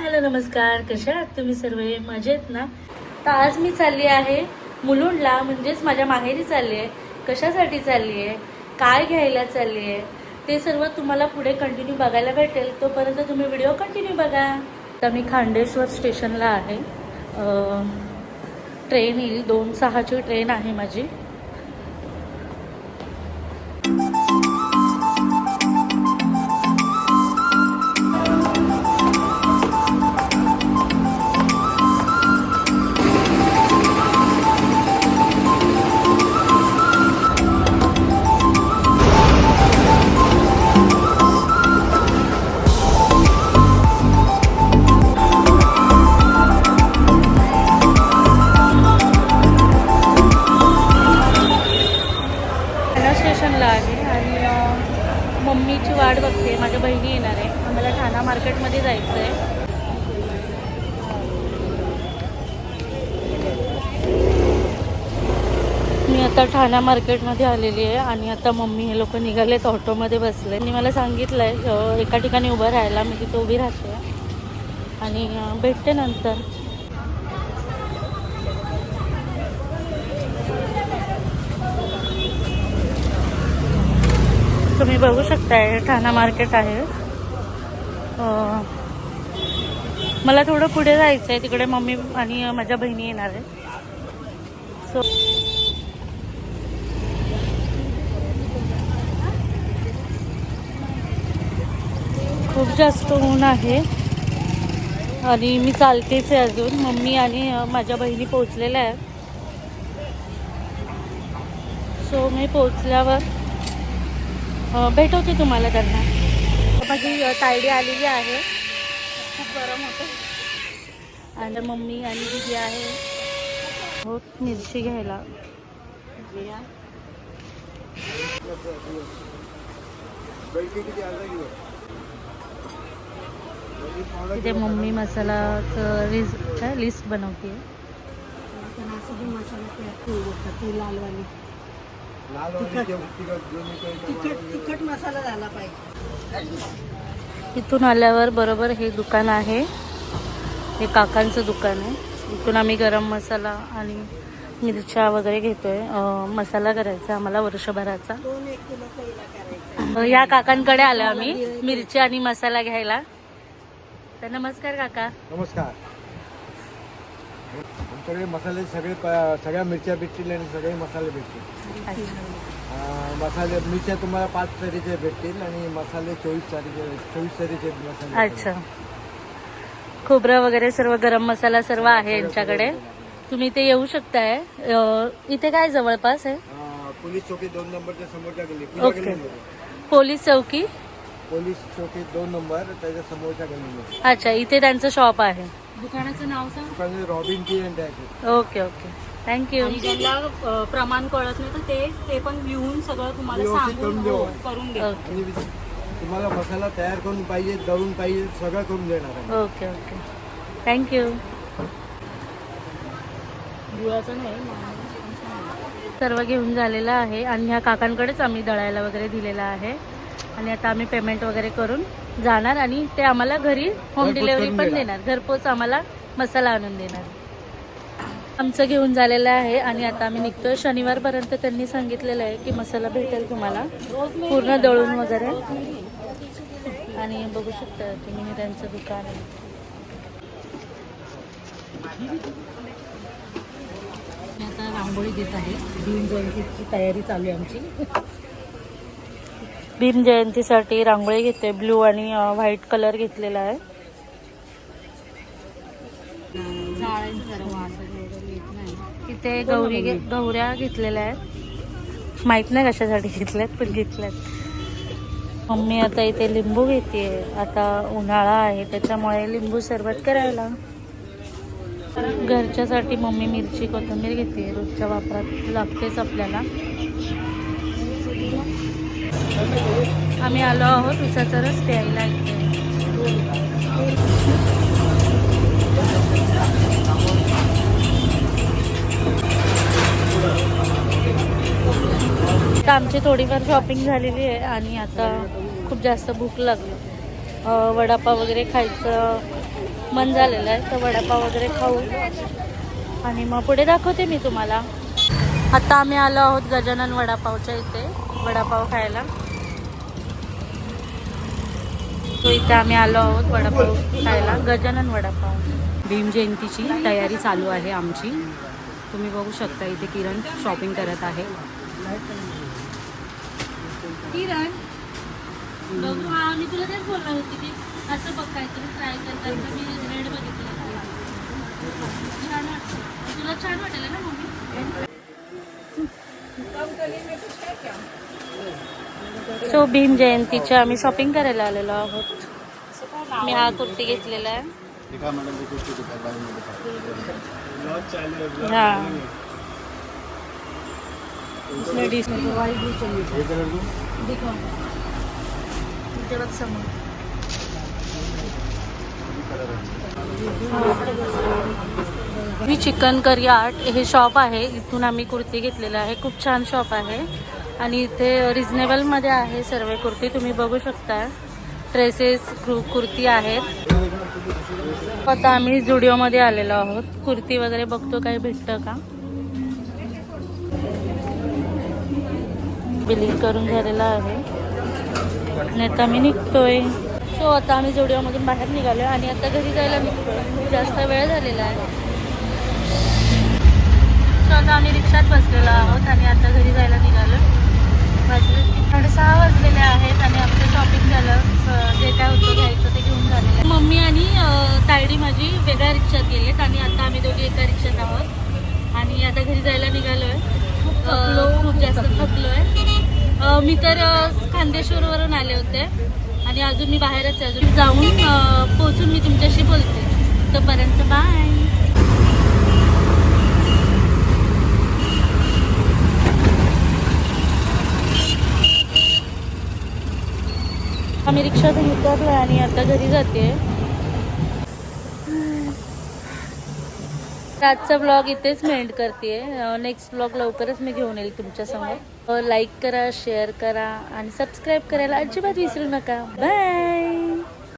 Hello नमस्कार. कशा आहात तुम्ही सर्व? मजेत ना? तर आज मी चालली आहे मुलुंडला म्हणजेच माझ्या माहेरी चालली आहे. कशासाठी चालली आहे? काय घ्यायला चालली आहे? ते सर्व तुम्हाला पुढे कंटिन्यू बघायला भेटेल. तोपर्यंत तुम्ही व्हिडिओ कंटिन्यू बघा. तर मी खांडेश्वर स्टेशनला आहे. ट्रेन येईल. दोन सहाची ट्रेन आहे माझी. अं, वाट बघते. माझ्या बहिणी येणार आहे. आम्हाला ठाणा मार्केटमध्ये जायचं आहे मी आता ठाणा मार्केटमध्ये आलेली आहे आणि आता मम्मी हे लोक निघालेत ऑटोमध्ये बसले. आणि मला सांगितलं आहे एका ठिकाणी उभं राहायला. मी तिथे उभी राहते. आणि भेटते नंतर. तुम्ही बघू शकताय ठाणा मार्केट आहे. मला थोडं पुढे जायचं आहे तिकडे मम्मी आणि माझ्या बहिणी येणार आहे सो खूप जास्त ऊन आहे. आणि मी चालतेच आहे अजून. मम्मी आणि माझ्या बहिणी पोचलेल्या आहेत. सो मी पोचल्यावर भेटवते तुम्हाला त्यांना. माझी तायडी आलेली आहे. खूप गरम होतं. आणि मम्मी आणि दिदी आहे. हो मिरची घ्यायला. तिथे मम्मी मसालाचं रिस काय लिस्ट बनवते लालवाली. तिखट. तिखट मसाला झाला पाहिजे. इथून आल्यावर बरोबर हे दुकान आहे. हे काकांचं दुकान आहे. इथून आम्ही गरम मसाला आणि मिरच्या वगैरे घेतोय. मसाला करायचा आम्हाला वर्षभराचा. या काकांकडे आलो आम्ही. मिरची आणि मसाला घ्यायला. तर नमस्कार काका. नमस्कार. आमच्याकडे मसाले सगळे प- सगळ्या मिरच्या भेटतील आणि सगळे मसाले भेटतील. अं, मसाले मिरच्या तुम्हाला पाच तरीचे भेटतील आणि मसाले चोवीस तरीचे चोवीस तरीचे मसाले अच्छा. खोबरं वगैरे सर्व गरम मसाला सर्व आहे यांच्याकडे. तुम्ही इथे येऊ शकताय. अं, इथे काय जवळपास आहे? अं, पोलीस चौकी दोन नंबरच्या समोरच्या गल्ली ओके. गल्लीमध्ये. पोलीस चौकी? पोलीस चौकी दोन नंबर त्याच्या समोरच्या गल्लीमध्ये. अच्छा इथे त्यांचं शॉप आहे. दुकानाचं नाव सांग. Robin tea and tax okay okay. Thank you आणि ज्यांना प्रमाण कळत नाही तर ते ते पण लिहून सगळं तुम्हाला व्यवस्थित सांगून करून देऊ. हो, करून दे ओके. आणि तुम्हाला मसाला तयार करून पाहिजे दळून पाहिजे सगळं करून देणार आहे. Okay okay. थँक्यू गुळाचं नाही सर्व घेऊन झालेलं आहे. आणि ह्या काकांकडेच आम्ही दळायला वगैरे दिलेला आहे. आणि आता आम्ही पेमेंट वगैरे करून जाणार आणि ते आम्हाला घरी होम डिलेवरी पण देणार. घरपोच आम्हाला मसाला आणून देणार. आमचं घेऊन झालेलं आहे आणि आता आम्ही निघतोय. शनिवारपर्यंत त्यांनी सांगितलेलं आहे की मसाला भेटेल तुम्हाला. पूर्ण दळून वगैरे. आणि बघू शकता तुम्ही त्यांचं दुकान आहे. आता रांगोळी देत आहे. भीम जयंतीची तयारी चालू आहे आमची. भीम जयंतीसाठी रांगोळी घेते. ब्ल्यू आणि व्हाईट कलर घेतलेला आहे. तिथे गौरी घे- गौऱ्या घेतलेल्या आहेत. माहीत नाही कशासाठी घेतल्यात पण घेतल्यात. मम्मी आता इथे लिंबू घेते. आता उन्हाळा आहे त्याच्यामुळे लिंबू सरबत करायला. घरच्यासाठी मम्मी मिरची कोथिंबीर घेते. रोजच्या वापरात लागतेच आपल्याला. आम्ही आलो आहोत उसाचा रस प्यायला आता आमची थोडीफार शॉपिंग झालेली आहे आणि आता खूप जास्त भूक लागली. वडापाव वगैरे खायचं मन झालेलं आहे तर वडापाव वगैरे खाऊ. आणि मग पुढे दाखवते मी तुम्हाला. आता आम्ही आलो आहोत गजानन वडापावच्या इथे वडापाव खायला. सो इथे आम्ही आलो आहोत वडापाव खायला गजानन वडापाव. भीम जयंतीची तयारी चालू आहे आमची. तुम्ही बघू शकता इथे किरण शॉपिंग करत आहे. किरण बघू मी तुला तेच बोलणार होती की असं बघ काहीतरी ट्राय करतात मी रेड बघितलं. तुला छान वाटेल ना मम्मी? सो भीम जयंतीच्या आम्ही शॉपिंग करायला आलेलो आहोत. मी हा कुर्ती घेतलेला आहे. हा. समोर. मी चिकन करी आर्ट हे शॉप आहे. इथून आम्ही कुर्ती घेतलेलं आहे. खूप छान शॉप आहे. आणि इथे रिझनेबलमध्ये आहे सर्व कुर्ती. तुम्ही बघू शकता. ड्रेसेस कुर्ती आहेत. आता आम्ही जुडिओमध्ये आलेलो आहोत. कुर्ती वगैरे बघतो. काही भेटतं का? बिलिंग करून झालेलं आहे. नाही तर आम्ही निघतोय. सो आता आम्ही जोडिओमधून बाहेर निघालो आणि आता घरी जायला खूप जास्त वेळ झालेला आहे. सो आता आम्ही रिक्षात बसलेलो आहोत आणि आता घरी जायला निघालो वाजले साडेसहा वाजलेले आहेत आणि आमचं शॉपिंग झालं. जे काय होतं घ्यायचं ते घेऊन झालेलं आहे. मम्मी आणि तायडी माझी वेगळ्या रिक्षात गेलेत आणि आता आम्ही दोघी एका रिक्षात आहोत. आणि आता घरी जायला निघालोय. अं, खूप जास्त थकलोय. आहे मी तर खांदेश्वरवरून आले होते. आणि अजून मी बाहेरच आहे. अजून जाऊन पोचून मी तुमच्याशी बोलते. तोपर्यंत बाय आम्ही रिक्षातून उतरलो आणि आता घरी जाते. आजचा ब्लॉग इथेच मी एंड करते नेक्स्ट ब्लॉग लवकरच मी घेऊन येईल तुमच्यासमोर लाईक करा शेअर करा आणि सबस्क्राईब करायला अजिबात विसरू नका. बाय!